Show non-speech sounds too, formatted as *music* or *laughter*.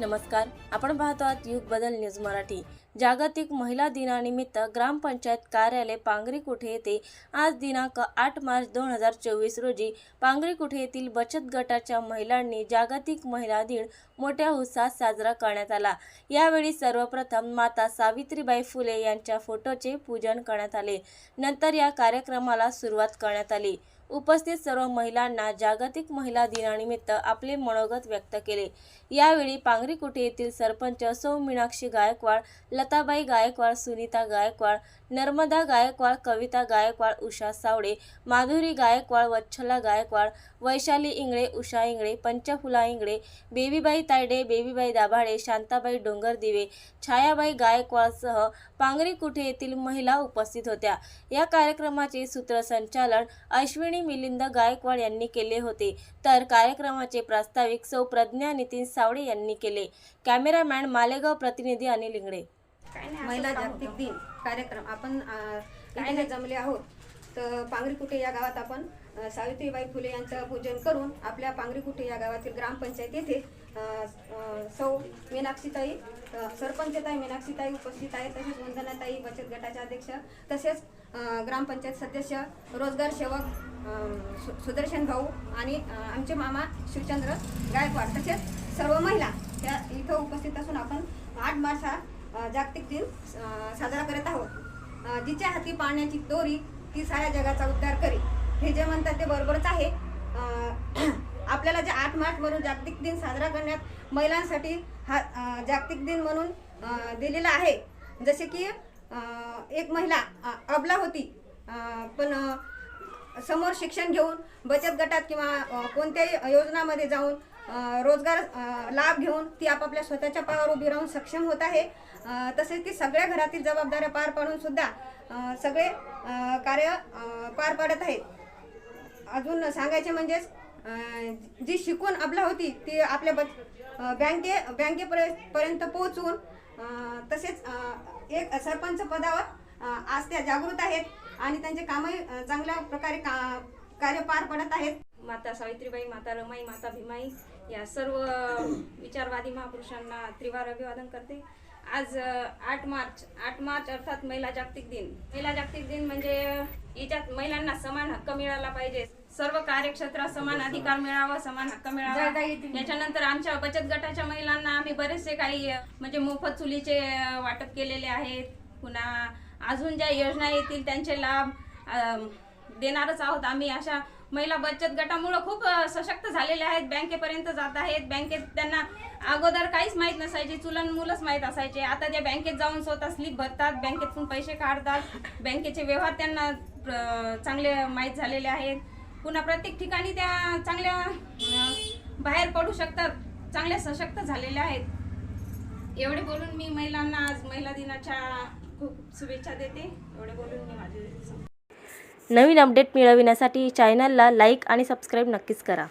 नमस्कार. आपण पाहतो आहात युग बदल न्यूज मराठी. जागतिक महिला दिनानिमित्त ग्रामपंचायत कार्यालय पांगरी कुठे येथे आज दिनांक आठ मार्च दोन हजार चोवीस रोजी पांगरी कुठे येथील बचत गटाच्या महिलांनी जागतिक महिला दिन मोठ्या उत्साहात साजरा करण्यात आला. यावेळी सर्वप्रथम माता सावित्रीबाई फुले यांच्या फोटोचे पूजन करण्यात आले. नंतर या कार्यक्रमाला सुरुवात करण्यात आली. उपस्थित सर्व महिलांना जागतिक महिला दिनानिमित्त आपले मनोगत व्यक्त केले. यावेळी पांगरीकुटे येथील सरपंच सौ मीनाक्षी गायकवाड लताबाई गायकवाड सुनीता गायकवाड नर्मदा गायकवाड कविता गायकवाड उषा सावडे माधुरी गायकवाड वच्छला गायकवाड वैशाली इंगळे उषा इंगळे पंचफुला इंगळे बेबीबाई तायडे बेबीबाई दाभाडे शांताबाई डोंगरदिवे छायाबाई गायकवाडसह पांगरी कुठे येथील महिला उपस्थित होत्या. या कार्यक्रमाचे सूत्रसंचालन अश्विनी मिलिंद गायकवाड यांनी केले होते. तर कार्यक्रमाचे प्रास्ताविक सौ प्रज्ञा नितीन सावडे यांनी केले. कॅमेरामॅन मालेगाव प्रतिनिधी अनिल इंगळे. महिला जागतिक दिन कार्यक्रम. आपण इथे जमले आहोत. तर पांगरीकुटे या गावात आपण सावित्रीबाई फुले यांचं पूजन करून आपल्या पांगरीकुटे या गावातील ग्रामपंचायत येथे सौ मीनाक्षीताई सरपंचताई मीनाक्षीताई उपस्थित आहेत. तसेच वंदनाताई बचत गटाचे अध्यक्ष तसेच ग्रामपंचायत सदस्य रोजगार सेवक सुदर्शन भाऊ आणि आमचे मामा शिवचंद्र गायकवाड तसेच सर्व महिला त्या इथं उपस्थित असून आपण आठ मार्च हा जागतिक दिन साजरा करत आहोत. जिच्या हाती पाण्याची दोरी ती साऱ्या जगाचा उद्धार करी हे जे म्हणतात ते बरोबरच आहे. *clears throat* आपल्याला जे आठ मार्च म्हणून जागतिक दिन साजरा करण्यात महिलांसाठी हा जागतिक दिन म्हणून दिलेला आहे. जसे की एक महिला अबला होती. पण समोर शिक्षण घेऊन बचत गटात किंवा कोणत्याही योजनामध्ये जाऊन रोजगार लाभ घेऊन ती आपापल्या स्वतःच्या पायावर उभी राहून सक्षम होत आहे. तसेच ती सगळ्या घरातील जबाबदाऱ्या पार पाडून सुद्धा सगळे कार्य पार पाडत आहेत. अजून सांगायचे म्हणजेच जी शिकून अबला होती ती आपल्या बच बँके बँकेपर्यंत पोहोचून तसेच एक सरपंच पदावर आज त्या जागृत आहेत. आणि त्यांचे कामही चांगल्या प्रकारे का कार्य पार पडत आहेत. माता सावित्रीबाई माता रमाई माता भीमाई या सर्व विचारवादी महापुरुषांना त्रिवार अभिवादन करते. आज आठ मार्च आठ मार्च अर्थात महिला जागतिक दिन. महिला जागतिक दिन म्हणजे याच्यात महिलांना समान हक्क मिळाला पाहिजे. सर्व कार्यक्षेत्रात समान अधिकार मिळावा समान हक्क मिळावा. याच्यानंतर आमच्या बचत गटाच्या महिलांना आम्ही बरेचसे काही म्हणजे मोफत चुलीचे वाटप केलेले आहेत. पुन्हा अजून ज्या योजना येतील त्यांचे लाभ देणारच आहोत आम्ही. अशा महिला बचत गटामुळं खूप सशक्त झालेल्या आहेत. बँकेपर्यंत जात आहेत. बँकेत त्यांना अगोदर काहीच माहीत नसायची. चुलन मुलंच माहीत असायचे. आता त्या बँकेत जाऊन स्वतः स्लिप भरतात. बँकेतून पैसे काढतात. बँकेचे व्यवहार त्यांना चांगले माहीत झालेले आहेत. पुन्हा प्रत्येक ठिकाणी त्या चांगल्या बाहेर पडू शकतात. चांगल्या सशक्त झालेल्या आहेत. एवढे बोलून मी महिलांना आज महिला दिनाच्या खूप शुभेच्छा देते. एवढे बोलून मी माझे नवीन अपडेट मिळविण्यासाठी चॅनलला लाईक आणि सबस्क्राईब नक्कीच करा.